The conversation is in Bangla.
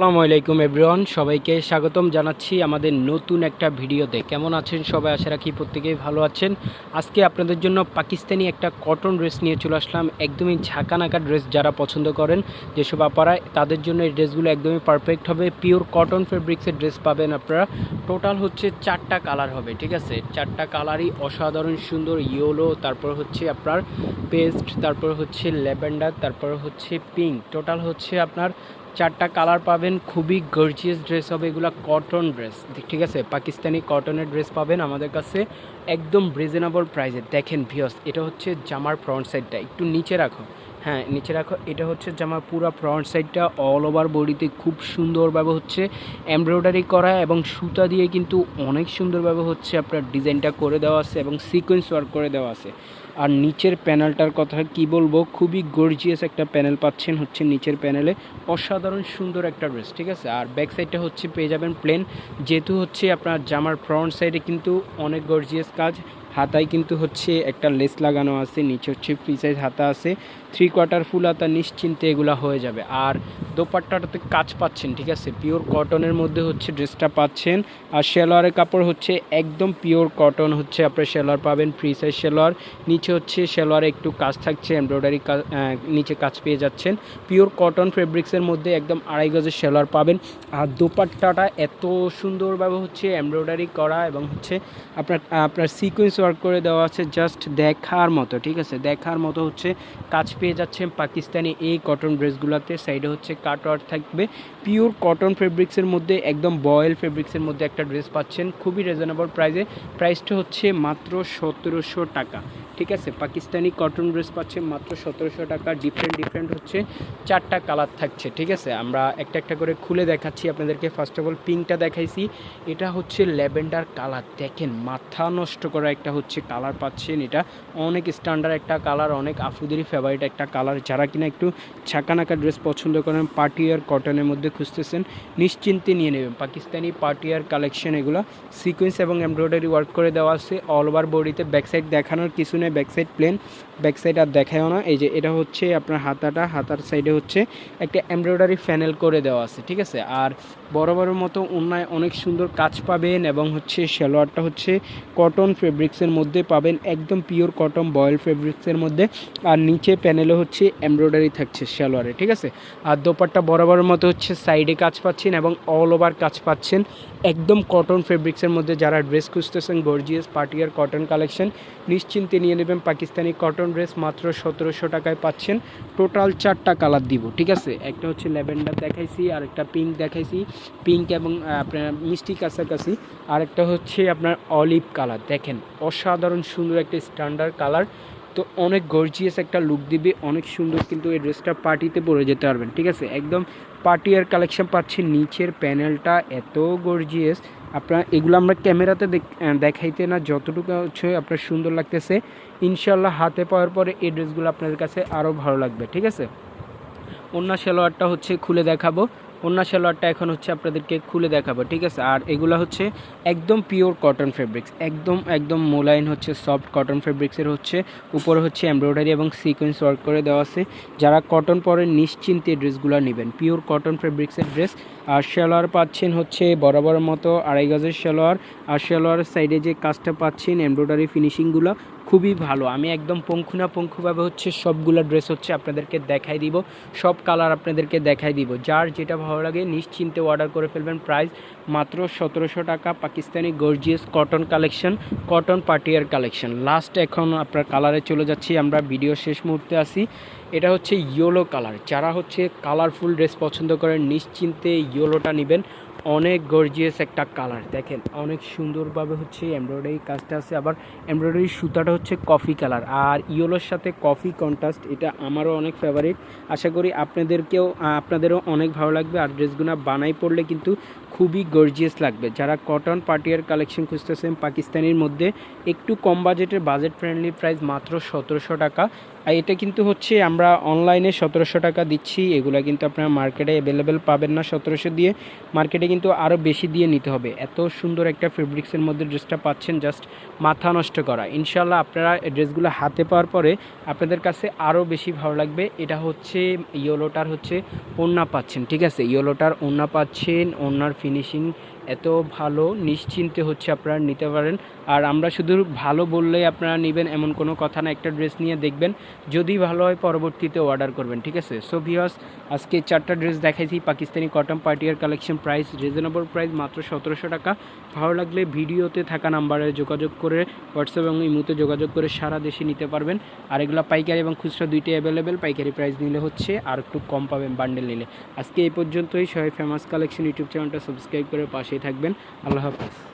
আসসালামু আলাইকুম এভরিওয়ান, সবাইকে স্বাগতম জানাচ্ছি আমাদের নতুন একটা ভিডিওতে। কেমন আছেন সবাই? আশা রাখি প্রত্যেকেই ভালো আছেন। আজকে আপনাদের জন্য পাকিস্তানি একটা কটন ড্রেস নিয়ে চলে আসলাম, একদমই ঝাঁকানাকা ড্রেস যারা পছন্দ করেন, যেসব আপারা, তাদের জন্য এই ড্রেসগুলো একদমই পারফেক্ট হবে। পিওর কটন ফেব্রিক্সের ড্রেস পাবেন আপনারা। টোটাল হচ্ছে চারটা কালার হবে, ঠিক আছে? চারটা কালারই অসাধারণ সুন্দর ইয়েলো তারপর হচ্ছে আপনার পেস্ট তারপর হচ্ছে ল্যাভেন্ডার তারপর হচ্ছে পিঙ্ক টোটাল হচ্ছে আপনার চারটা কালার পাবেন, খুবই গর্জিয়াস ড্রেস হবে এগুলো কটন ড্রেস ঠিক আছে? পাকিস্তানি কটনের ড্রেস পাবেন আমাদের কাছে একদম রিজনেবল প্রাইসে দেখেন ভিওস এটা হচ্ছে জামার ফ্রন্ট সাইডটা একটু নিচে রাখো। হ্যাঁ নিচে রাখো। এটা হচ্ছে জামার পুরো ফ্রন্ট সাইডটা অল ওভার বডিতে খুব সুন্দরভাবে হচ্ছে এমব্রয়ডারি করা এবং সুতা দিয়ে কিন্তু অনেক সুন্দরভাবে হচ্ছে আপনার ডিজাইনটা করে দেওয়া আছে এবং সিকোয়েন্স ওয়ার্ক করে দেওয়া আছে। আর নিচের প্যানেলটার কথা কি বলব? খুবই গর্জিয়াস একটা প্যানেল পাচ্ছেন হচ্ছে নিচের প্যানেলে অসাধারণ সুন্দর একটা ড্রেস ঠিক আছে? আর ব্যাক সাইডটা হচ্ছে পেয়ে যাবেন প্লেন যেহেতু হচ্ছে আপনার জামার ফ্রন্ট সাইডে কিন্তু অনেক গর্জিয়াস কাজ। হাতায় কিন্তু হচ্ছে একটা লেস লাগানো আছে, নিচে হচ্ছে ফ্রি সাইজ হাতা আছে থ্রি কোয়ার্টার ফুল হাতা নিশ্চিন্তে এগুলো হয়ে যাবে। আর দোপাট্টাটাতে কাজ পাচ্ছেন, ঠিক আছে? পিওর কটনের মধ্যে হচ্ছে ড্রেসটা পাচ্ছেন। আর শেলোয়ারের কাপড় হচ্ছে একদম পিওর কটন হচ্ছে আপনার শেলোয়ার পাবেন ফ্রি সাইজ শেলোয়ার নিচে হচ্ছে শেলোয়ারে একটু কাজ থাকছে এমব্রয়ডারি নিচে কাজ পেয়ে যাচ্ছেন। পিওর কটন ফেব্রিক্সের মধ্যে একদম আড়াই গজের শেলোয়ার পাবেন। আর দোপাট্টাটা এত সুন্দরভাবে হচ্ছে এমব্রয়ডারি করা এবং হচ্ছে আপনার আপনার সিকোয়েন্স ওয়ার্ক করে দেওয়া আছে জাস্ট দেখার মতো, ঠিক আছে? দেখার মতো হচ্ছে কাজ পেয়ে যাচ্ছেন পাকিস্তানি এই কটন ড্রেসগুলোতে সাইডে হচ্ছে কাট ওয়ার্ক থাকবে। পিওর কটন ফেব্রিক্সের মধ্যে, একদম বয়েল ফেব্রিক্সের মধ্যে একটা ড্রেস পাচ্ছেন। খুবই রিজনেবল প্রাইসে প্রাইসটা হচ্ছে মাত্র সতেরোশো টাকা, ঠিক আছে? পাকিস্তানি কটন ড্রেস পাচ্ছে মাত্র সতেরোশো টাকা। ডিফারেন্ট ডিফারেন্ট হচ্ছে চারটা কালার থাকছে, ঠিক আছে? আমরা একটা একটা করে খুলে দেখাচ্ছি আপনাদেরকে। ফার্স্ট অফ অল পিঙ্কটা দেখাইছি। এটা হচ্ছে ল্যাভেন্ডার কালার দেখেন, মাথা নষ্ট করা একটা হচ্ছে কালার পাচ্ছেন এটা। অনেক স্ট্যান্ডার্ড একটা কালার অনেক আফুদেরই ফেভারিট একটা কালার যারা কিনা একটু ছাকানাকা ড্রেস পছন্দ করেন পার্টি আর কটনের মধ্যে খুঁজতেছেন, নিশ্চিন্তে নিয়ে নেবেন। পাকিস্তানি পার্টি আর কালেকশন এগুলো সিকোয়েন্স এবং এমব্রয়ডারি ওয়ার্ক করে দেওয়া আছে। অল ওভার বডিতে ব্যাক সাইড দেখানোর কিছু নেই back side plain back side আর দেখায়ও না। এই যে এটা হচ্ছে আপনার হাতাটা, হাতার সাইডে হচ্ছে একটা এমব্রয়ডারি ফ্যানেল করে দেওয়া আছে, ঠিক আছে? আর বড় বড় মতো অন্যায় অনেক সুন্দর কাজ পাবেন এবং হচ্ছে সালোয়ারটা হচ্ছে কটন ফেব্রিক্সের মধ্যে পাবেন একদম পিওর কটন বয়েল ফেব্রিক্সের মধ্যে। আর নিচে প্যানেলে হচ্ছে এমব্রয়ডারি থাকছে সালোয়ারে ঠিক আছে? আর দোপারটা বরাবর মতো হচ্ছে সাইডে কাজ পাচ্ছেন এবং অল ওভার কাজ পাচ্ছেন। একদম কটন ফেব্রিক্সের মধ্যে যারা ড্রেস খুঁজতেছেন গর্জিয়াস পার্টিয়ার কটন কালেকশন নিশ্চিন্তে নিয়ে নেবেন পাকিস্তানি কটন ড্রেস মাত্র সতেরোশো টাকায় পাচ্ছেন। টোটাল চারটা কালার দিব, ঠিক আছে? একটা হচ্ছে ল্যাভেন্ডার দেখাইছি আর একটা পিঙ্ক দেখাইছি। পিঙ্ক এবং আপনার মিষ্টি কাছাকাছি। আর একটা হচ্ছে আপনার অলিভ কালার দেখেন অসাধারণ সুন্দর একটা স্ট্যান্ডার্ড কালার তো অনেক গর্জিয়াস একটা লুক দিবে, অনেক সুন্দর কিন্তু এই ড্রেসটা পার্টিতে পরে যেতে পারবেন, ঠিক আছে? একদম পার্টি আর কালেকশন পাচ্ছেন, নিচের প্যানেলটা এত গর্জিয়াস আপনার এগুলো আমরা ক্যামেরাতে দেখাইতে না, যতটুকু হচ্ছে আপনার সুন্দর লাগতেছে। ইনশাল্লাহ হাতে পাওয়ার পরে এই ড্রেসগুলো আপনাদের কাছে আরও ভালো লাগবে, ঠিক আছে? অন্য সালোয়ারটা হচ্ছে খুলে দেখাবো। অন্য সালোয়ারটা এখন হচ্ছে আপনাদেরকে খুলে দেখাবো, ঠিক আছে? আর এগুলো হচ্ছে একদম পিওর কটন ফেব্রিক্স একদম একদম মোলাইন হচ্ছে সফট কটন ফেব্রিক্সের হচ্ছে, উপরে হচ্ছে এমব্রয়ডারি এবং সিকোয়েন্স ওয়ার্ক করে দেওয়া আছে। যারা কটন পরে নিশ্চিন্তে ড্রেসগুলো নেবেন। পিওর কটন ফেব্রিক্সের ড্রেস আর সালোয়ার পাচ্ছেন হচ্ছে বরাবর মতো আড়াই গজের সালোয়ার, আর সালোয়ারের সাইডে যে কাজটা পাচ্ছেন এমব্রয়ডারি ফিনিশিংগুলো খুবই ভালো। আমি একদম পঙ্খুনাপঙ্খুভাবে হচ্ছে সবগুলো ড্রেস হচ্ছে আপনাদেরকে দেখাই দিব। সব কালার আপনাদেরকে দেখাই দিব। যার যেটা ভালো লাগে নিশ্চিন্তে অর্ডার করে ফেলবেন। প্রাইস মাত্র সতেরোশো টাকা। Pakistani gorgeous cotton collection cotton পার্টিয়ার collection last এখন আপনার কালারে চলে যাচ্ছি। আমরা ভিডিও শেষ মুহূর্তে আসি এটা হচ্ছে ইয়েলো কালার যারা হচ্ছে কালারফুল ড্রেস পছন্দ করেন, নিশ্চিন্তে ইয়েলোটা নেবেন। অনেক গর্জিয়াস একটা কালার দেখেন, অনেক সুন্দরভাবে হচ্ছে এমব্রয়ডারি কাজটা আছে। আবার এমব্রয়ডারি সুতাটা হচ্ছে কফি কালার আর ইয়েলোর সাথে কফি কন্ট্রাস্ট এটা আমারও অনেক ফেভারিট আশা করি আপনাদেরকেও আপনাদেরও অনেক ভালো লাগবে। আর ড্রেসগুলো বানাই পড়লে কিন্তু খুবই গর্জিয়াস লাগবে। যারা কটন পার্টিয়ার কালেকশন খুঁজতেছেন, পাকিস্তানির মধ্যে একটু কম বাজেটের বাজেট ফ্রেন্ডলি প্রাইস মাত্র সতেরোশো টাকা। আর এটা কিন্তু হচ্ছে আমরা অনলাইনে সতেরোশো টাকা দিচ্ছি। এগুলো কিন্তু আপনারা মার্কেটে অ্যাভেলেবেল পাবেন না সতেরোশো দিয়ে। মার্কেটে কিন্তু আরও বেশি দিয়ে নিতে হবে। এত সুন্দর একটা ফেব্রিক্সের মধ্যে ড্রেসটা পাচ্ছেন জাস্ট মাথা নষ্ট করা। ইনশাল্লাহ আপনারা ড্রেসগুলো হাতে পাওয়ার পরে আপনাদের কাছে আরও বেশি ভালো লাগবে। এটা হচ্ছে ইয়েলোটার হচ্ছে ওড়না পাচ্ছেন, ঠিক আছে? ইয়েলোটার ওড়না পাচ্ছেন, ওড়নার ফিনিশিং এত ভালো নিশ্চিন্তে হচ্ছে আপনারা নিতে পারেন। আর আমরা শুধু ভালো বললেই আপনারা নেবেন, এমন কোনো কথা না। একটা ড্রেস নিয়ে দেখবেন, যদি ভালো হয় পরবর্তীতে অর্ডার করবেন, ঠিক আছে? সো ভিওস আজকে চারটা ড্রেস দেখাইছি, পাকিস্তানি কটন পার্টিয়ার কালেকশন প্রাইস রিজনেবল প্রাইস মাত্র সতেরোশো টাকা। ভালো লাগলে ভিডিওতে থাকা নাম্বারে যোগাযোগ করে হোয়াটসঅ্যাপ এবং ইমুতে যোগাযোগ করে সারা দেশে নিতে পারবেন। আর এগুলো পাইকারি এবং খুচরা দুইটাই অ্যাভেলেবেল পাইকারি প্রাইস নিলে হচ্ছে আর একটু কম পাবেন বান্ডেল নিলে। আজকে এই পর্যন্তই। সবাই ফেমাস কালেকশন ইউটিউব চ্যানেলটা সাবস্ক্রাইব করে পাশেই থাকবেন। আল্লাহ হাফেজ।